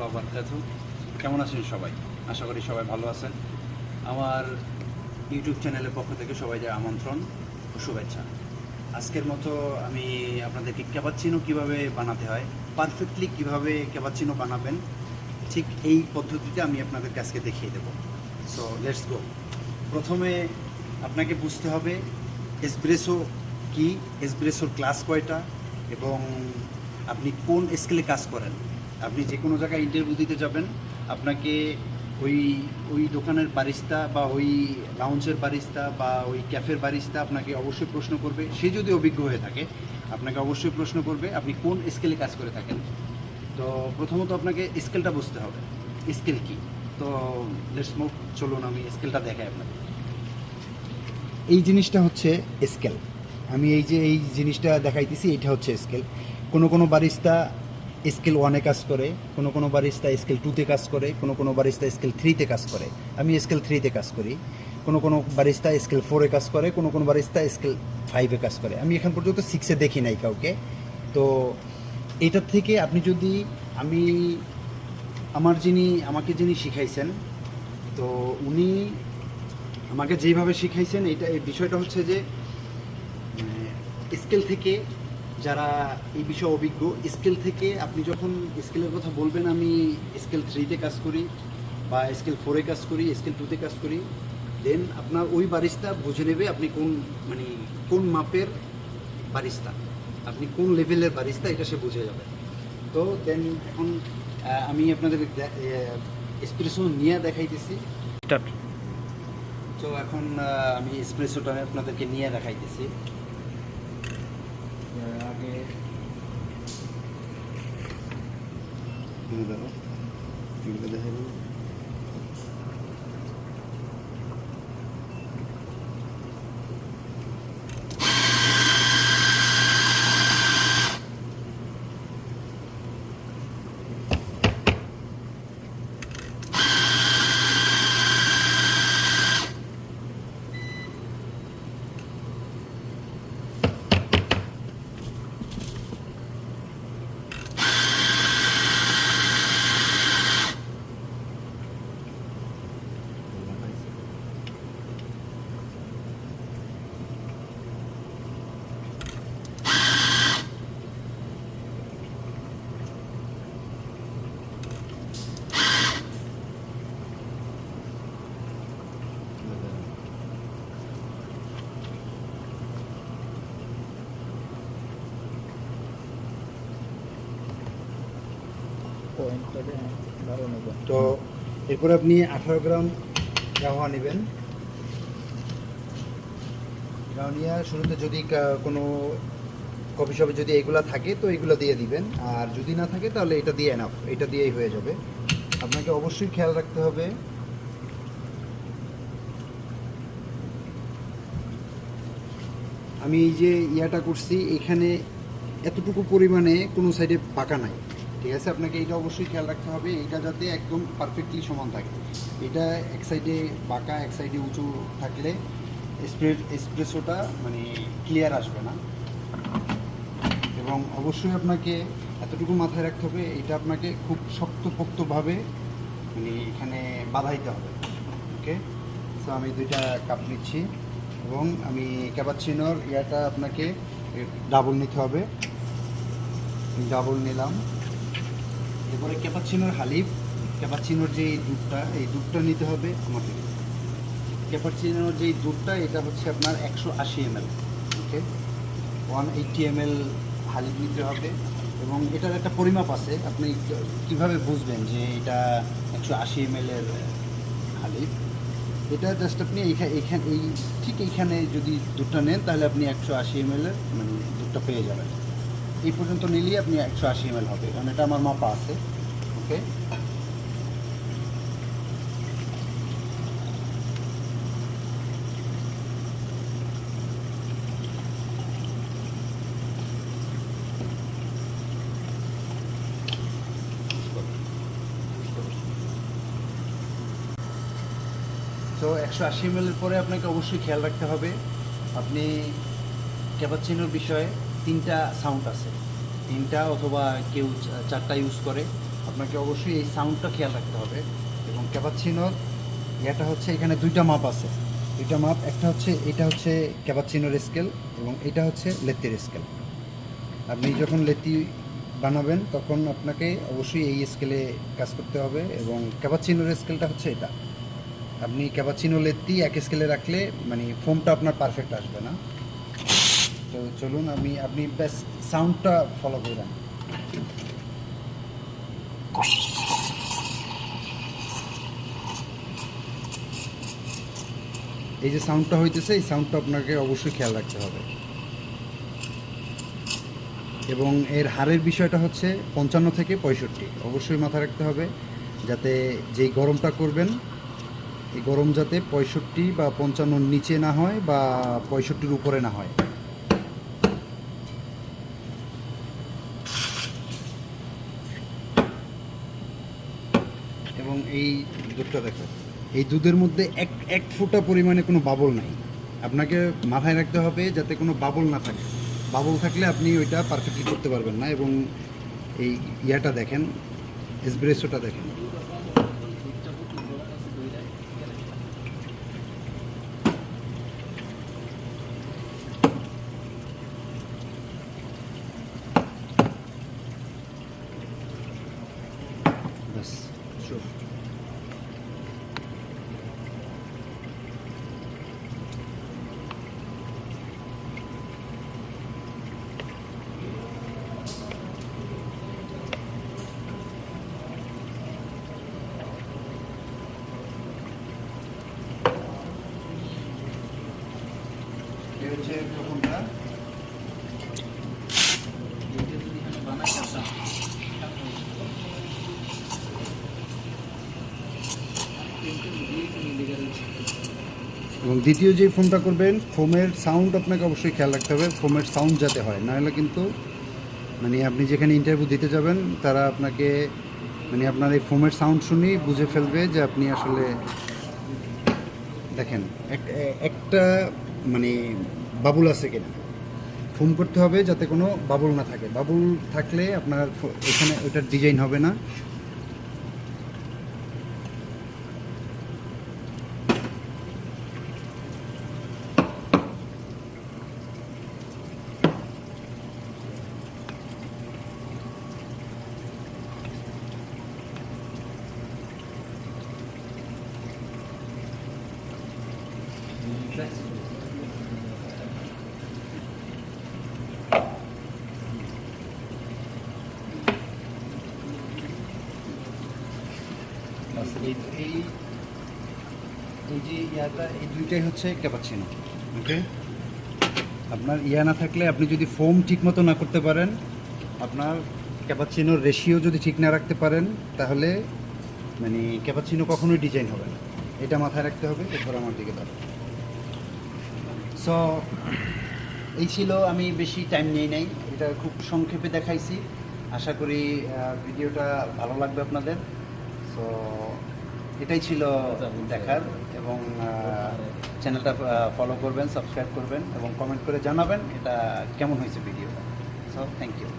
রহমতুল্লাহ বারকাতু কেমন আছেন সবাই? আশা করি সবাই ভালো আছেন। আমার ইউটিউব চ্যানেলের পক্ষ থেকে সবাইকে আমন্ত্রণ ও শুভেচ্ছা। আজকের মতো আমি আপনাদেরকে ক্যাপাচিনো কীভাবে বানাতে হয় পারফেক্টলি কীভাবে ক্যাপাচিনো বানাবেন, ঠিক এই পদ্ধতিতে আমি আপনাদেরকে আজকে দেখিয়ে দেবো। সো লেটস গো প্রথমে আপনাকে বুঝতে হবে এসব্রেসো কি? এসব্রেসোর ক্লাস কয়টা? এবং আপনি কোন স্কেলে কাজ করেন? আপনি যে কোনো জায়গায় ইন্টারভিউ দিতে যাবেন, আপনাকে ওই ওই দোকানের বারিস্তা বা ওই লাউঞ্জের বারিস্তা বা ওই ক্যাফের বারিস্তা আপনাকে অবশ্যই প্রশ্ন করবে। সে যদি অভিজ্ঞ হয়ে থাকে, আপনাকে অবশ্যই প্রশ্ন করবে আপনি কোন স্কেলে কাজ করে থাকেন। তো প্রথমত আপনাকে স্কেলটা বুঝতে হবে। স্কেল কি? তো লেটস চলুন আমি স্কেলটা দেখাই আপনাকে এই জিনিসটা হচ্ছে স্কেল আমি এই যে, এই জিনিসটা দেখাইতেছি এটা হচ্ছে স্কেল কোনো কোনো বারিস্তা স্কেল ওয়ানে কাজ করে, কোনো কোনো বারিস্তা স্কেল টুতে কাজ করে, কোনো কোনো বারিস্তা স্কেল থ্রিতে কাজ করে। আমি স্কেল থ্রিতে কাজ করি। কোনো কোনো বারিস্তা স্কেল ফোরে কাজ করে, কোনো কোনো বারিস্তা স্কেল ফাইভে কাজ করে। আমি এখন পর্যন্ত সিক্সে দেখি নাই কাউকে। তো এটার থেকে আপনি যদি আমি, আমার যিনি, আমাকে যিনি শিখাইছেন, তো উনি আমাকে যেইভাবে শিখাইছেন এটা এই বিষয়টা হচ্ছে যে স্কেল থেকে যারা এই বিষয়ে অভিজ্ঞ স্কেল থেকে আপনি যখন স্কেলের কথা বলবেন আমি স্কেল থ্রিতে কাজ করি বা স্কেল ফোরে কাজ করি স্কেল টুতে কাজ করি। দেন আপনার ওই বারিস্তা বুঝে নেবে আপনি কোন মানে কোন মাপের বারিস্তা আপনি কোন লেভেলের বারিস্তা এটা সে বুঝে যাবে। তো দেন এখন আমি আপনাদের এক্সপ্রেশন নিয়ে দেখাইতেছি। তো এখন আমি এসপ্রেসোটা আপনাদেরকে নিয়ে দেখাইতেছি। আহ, আগে এগুলো দেখো, এগুলো দেখাবো। তো এরপর আপনি আঠারো গ্রাম গাওয়া নেবেন। গাওয়া শুরুতে যদি কোনো কফি শপে যদি এগুলা থাকে, তো এগুলো দিয়ে দিবেন। আর যদি না থাকে, তাহলে এটা দিয়ে এনাফ এটা দিয়েই হয়ে যাবে। আপনাকে অবশ্যই খেয়াল রাখতে হবে। আমি এই যে ইয়াটা করছি, এখানে এতটুকু পরিমাণে কোনো সাইডে পাকা নাই। ঠিক আছে, আপনাকে এটা অবশ্যই খেয়াল রাখতে হবে এটা যাতে একদম পারফেক্টলি সমান থাকে। এটা এক সাইডে বাঁকা, এক সাইডে উঁচু থাকলে স্প্রে এসপ্রেসোটা মানে ক্লিয়ার আসবে না। এবং অবশ্যই আপনাকে এতটুকু মাথায় রাখতে হবে এটা আপনাকে খুব শক্তপোক্তভাবে মানে এখানে বাঁধাইতে হবে। ওকে সো আমি দুইটা কাপ নিচ্ছি এবং আমি ক্যাপাচিনোর ইয়াটা আপনাকে ডাবল নিতে হবে। ডাবল নিলাম। এরপরে ক্যাপাচিনোর হালিব ক্যাপাচিনোর যে দুধটা, এই দুধটা নিতে হবে আমাকে। ক্যাপাচিনোর যে দুধটা, এটা হচ্ছে আপনার একশো আশি M okay? One eighty M L হালিব নিতে হবে। এবং এটার একটা পরিমাপ আছে, আপনি কীভাবে বুঝবেন যে এটা একশো আশি এম এর হালিব এটা জাস্ট আপনি এইখানে এইখানে, এই ঠিক এইখানে যদি দুধটা নেন, তাহলে আপনি একশো আশি এম এর মানে দুধটা পেয়ে যাবেন। এই পর্যন্ত নিলেই আপনি একশো আশি এম হবে, কারণ এটা আমার মাপা আছে ওকে তো একশো আশি এম পরে আপনাকে অবশ্যই খেয়াল রাখতে হবে। আপনি ক্যাপাচিনোর বিষয়ে তিনটা সাউন্ড আছে। তিনটা অথবা কেউ চারটা ইউজ করে, আপনাকে অবশ্যই এই সাউন্ডটা খেয়াল রাখতে হবে। এবং ক্যাপাচিনোর ইয়াটা হচ্ছে এখানে দুইটা মাপ আছে। দুইটা মাপ, একটা হচ্ছে, এটা হচ্ছে ক্যাপাচিনোর স্কেল এবং এটা হচ্ছে লেত্তির স্কেল আপনি যখন লেত্তি বানাবেন, তখন আপনাকে অবশ্যই এই স্কেলে কাজ করতে হবে এবং ক্যাপাচিনোর স্কেলটা হচ্ছে এটা। আপনি ক্যাপাচিনো লেত্তি এক স্কেলে রাখলে মানে ফোমটা আপনার পারফেক্ট আসবে না। তো চলুন, আমি, আপনি ব্যাস সাউন্ডটা ফলো করবেন এই যে সাউন্ডটা হইতেছে, এই সাউন্ডটা আপনাকে অবশ্যই খেয়াল রাখতে হবে। এবং এর হারের বিষয়টা হচ্ছে পঞ্চান্ন থেকে পঁয়ষট্টি। অবশ্যই মাথায় রাখতে হবে, যাতে যেই গরমটা করবেন, এই গরম যাতে পঁয়ষট্টি বা পঞ্চান্নর নিচে না হয় বা পঁয়ষট্টির উপরে না হয়। এবং এই দুধটা দেখো, এই দুধের মধ্যে এক এক ফোঁটা পরিমাণে কোনো বাবল নাই। আপনাকে মাথায় রাখতে হবে যাতে কোনো বাবল না থাকে। বাবল থাকলে আপনি ওইটা পারফেক্টলি করতে পারবেন না এবং এই ইয়াটা দেখেন এসব্রেসোটা দেখেন ব্যাস শুভ এই হচ্ছে প্রথমটা। এবং দ্বিতীয় যে ফোনটা করবেন, ফোমের সাউন্ড আপনাকে অবশ্যই খেয়াল রাখতে হবে। ফোমের সাউন্ড যাতে হয়, নাহলে কিন্তু মানে আপনি যেখানে ইন্টারভিউ দিতে যাবেন, তারা আপনাকে মানে আপনার এই ফোমের সাউন্ড শুনেই বুঝে ফেলবে যে আপনি আসলে দেখেন একটা মানে বাবুল আছে কিনা। ফোম করতে হবে যাতে কোনো বাবুল না থাকে। বাবুল থাকলে আপনার এখানে ওইটার ডিজাইন হবে না। এই এই এই যে ইয়াটা এই দুইটাই হচ্ছে ক্যাপাচিনো ওকে আপনার ইয়া না থাকলে আপনি যদি ফোম ঠিক মতো না করতে পারেন আপনার ক্যাপাচিনোর রেশিও যদি ঠিক না রাখতে পারেন তাহলে মানে ক্যাপাচিনো কখনোই ডিজাইন হবে না। এটা মাথায় রাখতে হবে এরপর আমার দিকে দাঁড়ান সো এই ছিল আমি বেশি টাইম নেই নাই এটা খুব সংক্ষেপে দেখাইছি। আশা করি ভিডিওটা ভালো লাগবে আপনাদের। সো এটাই ছিল দেখার এবং চ্যানেলটা ফলো করবেন সাবস্ক্রাইব করবেন এবং কমেন্ট করে জানাবেন এটা কেমন হয়েছে ভিডিওটা সো থ্যাংক ইউ